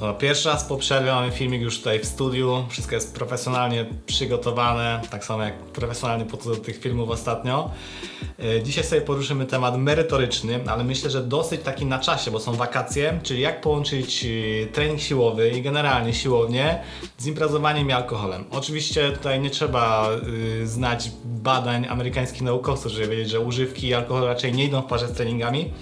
No, pierwszy raz po przerwie mamy filmik już tutaj w studiu. Wszystko jest profesjonalnie przygotowane, tak samo jak profesjonalnie podchodzę do tych filmów ostatnio. E, Dzisiaj sobie poruszymy temat merytoryczny, ale myślę, że dosyć taki na czasie, bo są wakacje, czyli jak połączyć e, trening siłowy i generalnie siłownię z imprezowaniem i alkoholem. Oczywiście tutaj nie trzeba y, znać badań amerykańskich naukowców, żeby wiedzieć, że używki i alkohol raczej nie idą w parze z treningami.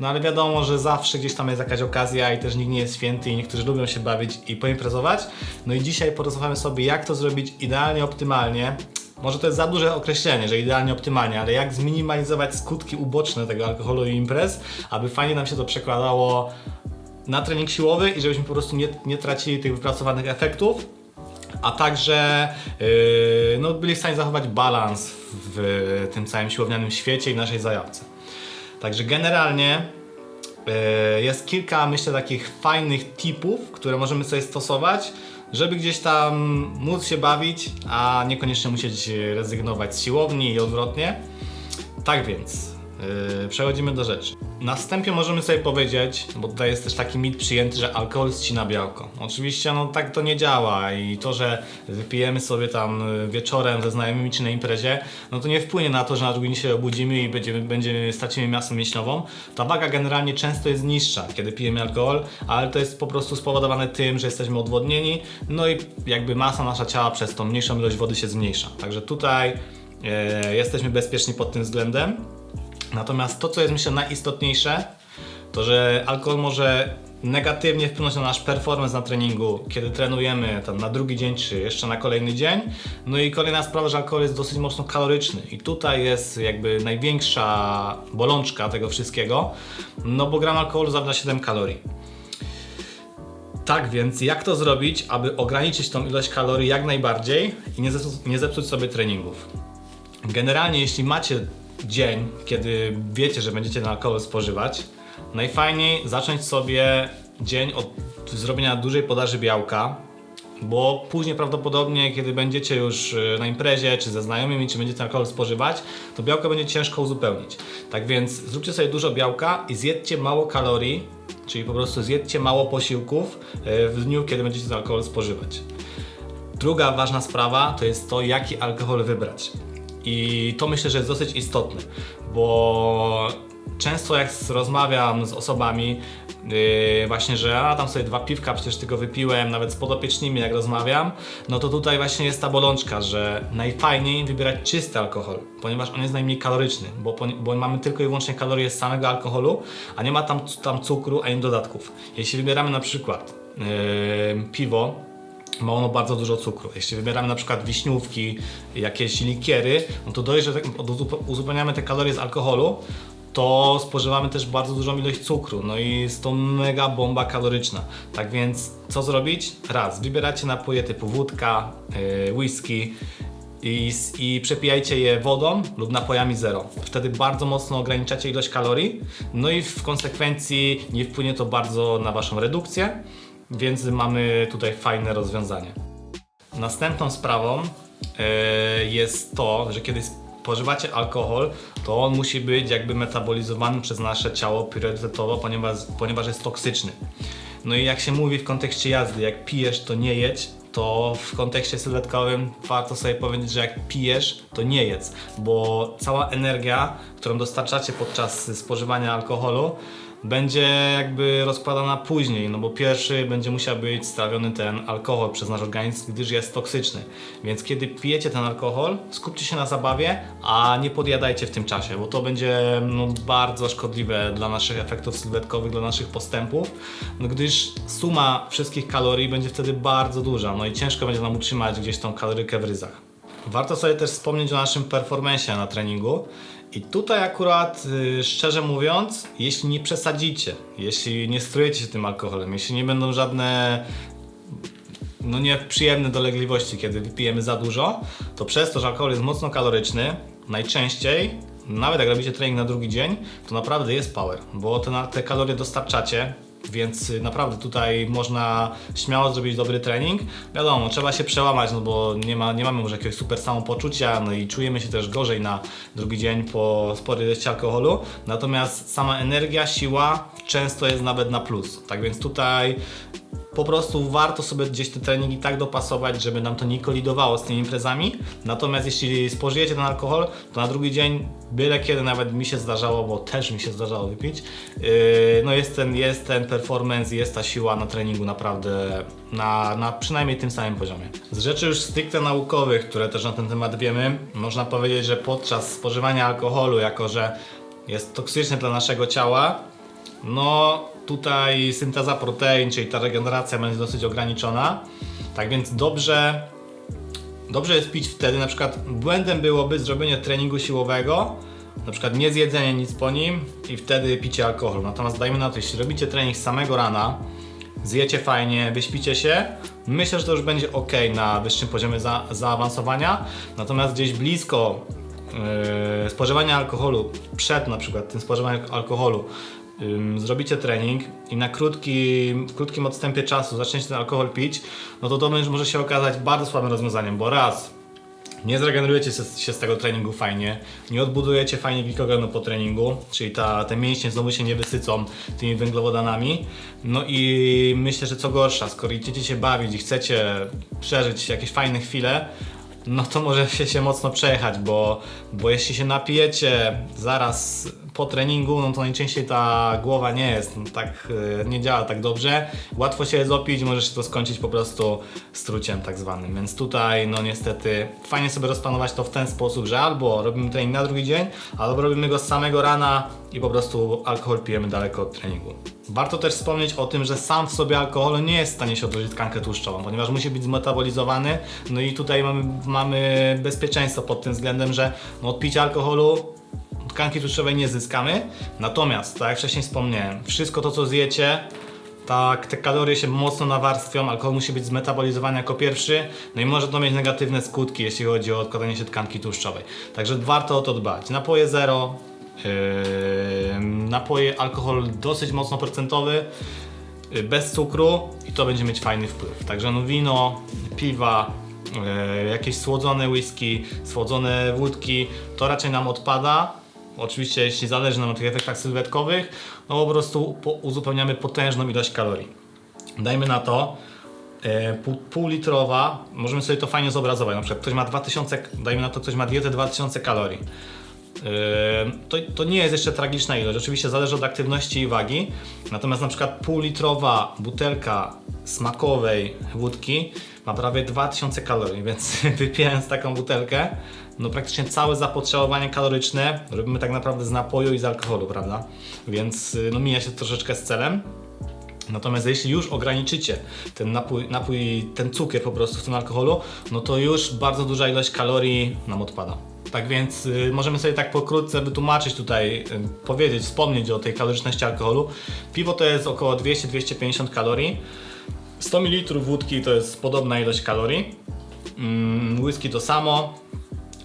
No ale wiadomo, że zawsze gdzieś tam jest jakaś okazja i też nikt nie jest święty i niektórzy lubią się bawić i poimprezować. No i dzisiaj porozmawiamy sobie, jak to zrobić idealnie, optymalnie. Może to jest za duże określenie, że idealnie, optymalnie, ale jak zminimalizować skutki uboczne tego alkoholu i imprez, aby fajnie nam się to przekładało na trening siłowy i żebyśmy po prostu nie, nie tracili tych wypracowanych efektów, a także yy, no, byli w stanie zachować balans w tym całym siłownianym świecie i naszej zajawce. Także generalnie yy, jest kilka, myślę, takich fajnych tipów, które możemy sobie stosować, żeby gdzieś tam móc się bawić, a niekoniecznie musieć rezygnować z siłowni i odwrotnie. Tak więc, Yy, przechodzimy do rzeczy. Na wstępie możemy sobie powiedzieć, bo tutaj jest też taki mit przyjęty, że alkohol ścina białko. Oczywiście no tak to nie działa i to, że wypijemy sobie tam yy, wieczorem ze znajomymi czy na imprezie, no to nie wpłynie na to, że na drugi dzień się obudzimy i będziemy, będziemy stracimy masę mięśniową. Ta waga generalnie często jest niższa, kiedy pijemy alkohol, ale to jest po prostu spowodowane tym, że jesteśmy odwodnieni, no i jakby masa nasza ciała przez tą mniejszą ilość wody się zmniejsza. Także tutaj yy, jesteśmy bezpieczni pod tym względem. Natomiast to, co jest myślę najistotniejsze, to że alkohol może negatywnie wpłynąć na nasz performance na treningu, kiedy trenujemy tam na drugi dzień czy jeszcze na kolejny dzień. No i kolejna sprawa, że alkohol jest dosyć mocno kaloryczny i tutaj jest jakby największa bolączka tego wszystkiego, no bo gram alkoholu zawda 7 kalorii. Tak więc, jak to zrobić, aby ograniczyć tą ilość kalorii jak najbardziej i nie zepsuć, nie zepsuć sobie treningów? Generalnie, jeśli macie dzień, kiedy wiecie, że będziecie ten alkohol spożywać, najfajniej zacząć sobie dzień od zrobienia dużej podaży białka, bo później prawdopodobnie, kiedy będziecie już y, na imprezie, czy ze znajomymi, czy będziecie alkohol spożywać, to białko będzie ciężko uzupełnić. Tak więc zróbcie sobie dużo białka i zjedzcie mało kalorii, czyli po prostu zjedzcie mało posiłków y, w dniu, kiedy będziecie ten alkohol spożywać. Druga ważna sprawa to jest to, jaki alkohol wybrać. I to myślę, że jest dosyć istotne, bo często jak rozmawiam z osobami, yy, właśnie, że a tam sobie dwa piwka przecież tylko wypiłem, nawet z podopiecznymi jak rozmawiam, no to tutaj właśnie jest ta bolączka, że najfajniej wybierać czysty alkohol, ponieważ on jest najmniej kaloryczny, bo, bo mamy tylko i wyłącznie kalorie z samego alkoholu, a nie ma tam, tam cukru ani dodatków. Jeśli wybieramy na przykład yy, piwo, ma ono bardzo dużo cukru. Jeśli wybieramy na przykład wiśniówki, jakieś likiery, no to dość, że tak uzup- uzupełniamy te kalorie z alkoholu, to spożywamy też bardzo dużą ilość cukru, no i jest to mega bomba kaloryczna. Tak więc co zrobić? Raz, wybieracie napoje typu wódka, yy, whisky, i, i przepijajcie je wodą lub napojami zero. Wtedy bardzo mocno ograniczacie ilość kalorii, no i w konsekwencji nie wpłynie to bardzo na Waszą redukcję, więc mamy tutaj fajne rozwiązanie. Następną sprawą e, jest to, że kiedy spożywacie alkohol, to on musi być jakby metabolizowany przez nasze ciało priorytetowo, ponieważ, ponieważ jest toksyczny. No i jak się mówi w kontekście jazdy, jak pijesz, to nie jedź, to w kontekście sylwetkowym warto sobie powiedzieć, że jak pijesz, to nie jedz, bo cała energia, którą dostarczacie podczas spożywania alkoholu, będzie jakby rozkładana później, no bo pierwszy będzie musiał być strawiony ten alkohol przez nasz organizm, gdyż jest toksyczny. Więc kiedy pijecie ten alkohol, skupcie się na zabawie, a nie podjadajcie w tym czasie, bo to będzie no, bardzo szkodliwe dla naszych efektów sylwetkowych, dla naszych postępów, no, gdyż suma wszystkich kalorii będzie wtedy bardzo duża, no i ciężko będzie nam utrzymać gdzieś tą kalorykę w ryzach. Warto sobie też wspomnieć o naszym performanceie na treningu. I tutaj akurat, y, szczerze mówiąc, jeśli nie przesadzicie, jeśli nie strujecie się tym alkoholem, jeśli nie będą żadne no nieprzyjemne dolegliwości, kiedy wypijemy za dużo, to przez to, że alkohol jest mocno kaloryczny, najczęściej, nawet jak robicie trening na drugi dzień, to naprawdę jest power, bo te, te kalorie dostarczacie, więc y, naprawdę tutaj można śmiało zrobić dobry trening. Wiadomo, trzeba się przełamać, no bo nie, ma, nie mamy może jakiegoś super samopoczucia, no i czujemy się też gorzej na drugi dzień po sporej ilości alkoholu. Natomiast sama energia, siła często jest nawet na plus. Tak więc tutaj po prostu warto sobie gdzieś te treningi tak dopasować, żeby nam to nie kolidowało z tymi imprezami. Natomiast jeśli spożyjecie ten alkohol, to na drugi dzień, byle kiedy nawet mi się zdarzało, bo też mi się zdarzało wypić, yy, no jest ten, jest ten performance, jest ta siła na treningu naprawdę na, na przynajmniej tym samym poziomie. Z rzeczy już stricte naukowych, które też na ten temat wiemy, można powiedzieć, że podczas spożywania alkoholu, jako że jest toksyczny dla naszego ciała, no tutaj synteza protein, czyli ta regeneracja będzie dosyć ograniczona. Tak więc dobrze, dobrze jest pić wtedy, na przykład błędem byłoby zrobienie treningu siłowego, na przykład nie zjedzenie nic po nim i wtedy picie alkoholu. Natomiast dajmy na to, jeśli robicie trening samego rana, zjecie fajnie, wyśpicie się, myślę, że to już będzie ok na wyższym poziomie za, zaawansowania. Natomiast gdzieś blisko yy, spożywania alkoholu, przed na przykład tym spożywaniem alkoholu, zrobicie trening i na krótkim, krótkim odstępie czasu zaczniecie ten alkohol pić, no to to może się okazać bardzo słabym rozwiązaniem, bo raz, nie zregenerujecie się z tego treningu fajnie, nie odbudujecie fajnie glikogenu po treningu, czyli ta, te mięśnie znowu się nie wysycą tymi węglowodanami. No i myślę, że co gorsza, skoro idziecie się bawić i chcecie przeżyć jakieś fajne chwile, no to może się, się mocno przejechać, bo, bo jeśli się napijecie zaraz po treningu, no to najczęściej ta głowa nie jest tak, e, nie działa tak dobrze. Łatwo się jest opić, może się to skończyć po prostu struciem tak zwanym. Więc tutaj, no niestety, fajnie sobie rozplanować to w ten sposób, że albo robimy trening na drugi dzień, albo robimy go z samego rana i po prostu alkohol pijemy daleko od treningu. Warto też wspomnieć o tym, że sam w sobie alkohol nie jest w stanie się odrodzić tkankę tłuszczową, ponieważ musi być zmetabolizowany. No i tutaj mamy, mamy bezpieczeństwo pod tym względem, że no, od picia alkoholu tkanki tłuszczowej nie zyskamy. Natomiast, tak jak wcześniej wspomniałem, wszystko to co zjecie, tak, te kalorie się mocno nawarstwią, alkohol musi być zmetabolizowany jako pierwszy, no i może to mieć negatywne skutki, jeśli chodzi o odkładanie się tkanki tłuszczowej. Także warto o to dbać. Napoje zero, yy, napoje, alkohol dosyć mocno procentowy, yy, bez cukru i to będzie mieć fajny wpływ. Także no wino, piwa, yy, jakieś słodzone whisky, słodzone wódki, to raczej nam odpada. Oczywiście jeśli zależy nam na tych efektach sylwetkowych, no po prostu uzupełniamy potężną ilość kalorii. Dajmy na to e, pół, pół litrowa, możemy sobie to fajnie zobrazować. Na przykład ktoś ma 2000, dajmy na to, ktoś ma dietę 2000 kalorii. Yy, To, to nie jest jeszcze tragiczna ilość. Oczywiście zależy od aktywności i wagi. Natomiast na przykład półlitrowa butelka smakowej wódki ma prawie 2000 kalorii, więc wypijając taką butelkę, no praktycznie całe zapotrzebowanie kaloryczne robimy tak naprawdę z napoju i z alkoholu, prawda? Więc yy, no mija się troszeczkę z celem. Natomiast jeśli już ograniczycie ten napój, napój, ten cukier po prostu w tym alkoholu, no to już bardzo duża ilość kalorii nam odpada. Tak więc y, możemy sobie tak pokrótce wytłumaczyć tutaj, y, powiedzieć, wspomnieć o tej kaloryczności alkoholu. Piwo to jest około 200-250 kalorii. 100 ml wódki to jest podobna ilość kalorii. Mm, whisky to samo.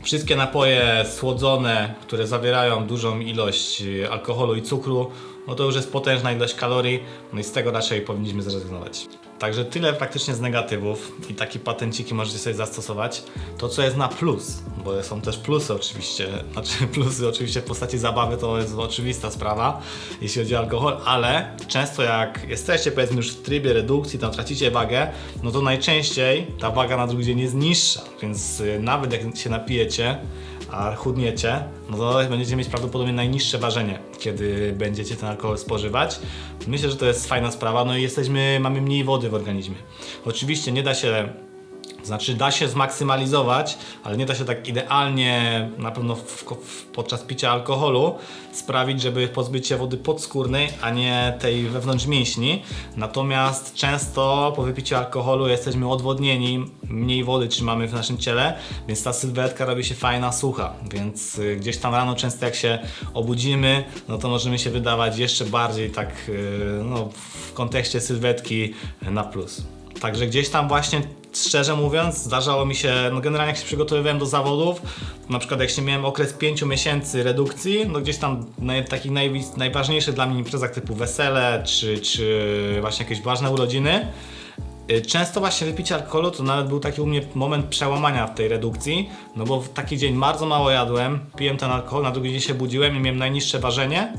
Wszystkie napoje słodzone, które zawierają dużą ilość alkoholu i cukru, no to już jest potężna ilość kalorii, no i z tego raczej powinniśmy zrezygnować. Także tyle praktycznie z negatywów i takie patenciki możecie sobie zastosować. To co jest na plus, bo są też plusy oczywiście, znaczy plusy oczywiście w postaci zabawy to jest oczywista sprawa, jeśli chodzi o alkohol, ale często jak jesteście powiedzmy już w trybie redukcji, tam tracicie wagę, no to najczęściej ta waga na drugi dzień jest niższa, więc y, nawet jak się napijecie, a chudniecie, no to będziecie mieć prawdopodobnie najniższe ważenie, kiedy będziecie ten alkohol spożywać. Myślę, że to jest fajna sprawa, no i jesteśmy, mamy mniej wody w organizmie. Oczywiście nie da się znaczy da się zmaksymalizować, ale nie da się tak idealnie na pewno w, w, podczas picia alkoholu sprawić, żeby pozbyć się wody podskórnej, a nie tej wewnątrz mięśni. Natomiast często po wypiciu alkoholu jesteśmy odwodnieni, mniej wody trzymamy w naszym ciele, więc ta sylwetka robi się fajna, sucha. Więc y, gdzieś tam rano często jak się obudzimy, no to możemy się wydawać jeszcze bardziej tak y, no, w kontekście sylwetki na plus. Także gdzieś tam właśnie, szczerze mówiąc, zdarzało mi się, no generalnie jak się przygotowywałem do zawodów, na przykład jak się miałem okres 5 miesięcy redukcji, no gdzieś tam naj, takich naj, najważniejszych dla mnie imprezach typu wesele, czy, czy właśnie jakieś ważne urodziny, y, Często właśnie wypicie alkoholu to nawet był taki u mnie moment przełamania w tej redukcji, no bo w taki dzień bardzo mało jadłem, piłem ten alkohol, na drugi dzień się budziłem i miałem najniższe ważenie,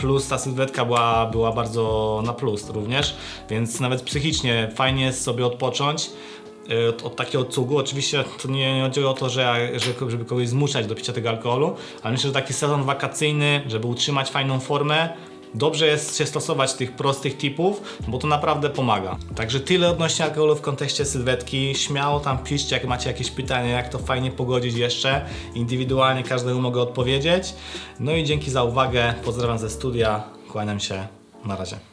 plus ta sylwetka była, była bardzo na plus również, więc nawet psychicznie fajnie jest sobie odpocząć od, od takiego cugu. Oczywiście to nie, nie chodzi o to, że, żeby kogoś zmuszać do picia tego alkoholu, ale myślę, że taki sezon wakacyjny, żeby utrzymać fajną formę, dobrze jest się stosować tych prostych tipów, bo to naprawdę pomaga. Także tyle odnośnie alkoholu w kontekście sylwetki. Śmiało tam piszcie, jak macie jakieś pytania, jak to fajnie pogodzić jeszcze. Indywidualnie każdemu mogę odpowiedzieć. No i dzięki za uwagę. Pozdrawiam ze studia. Kłaniam się. Na razie.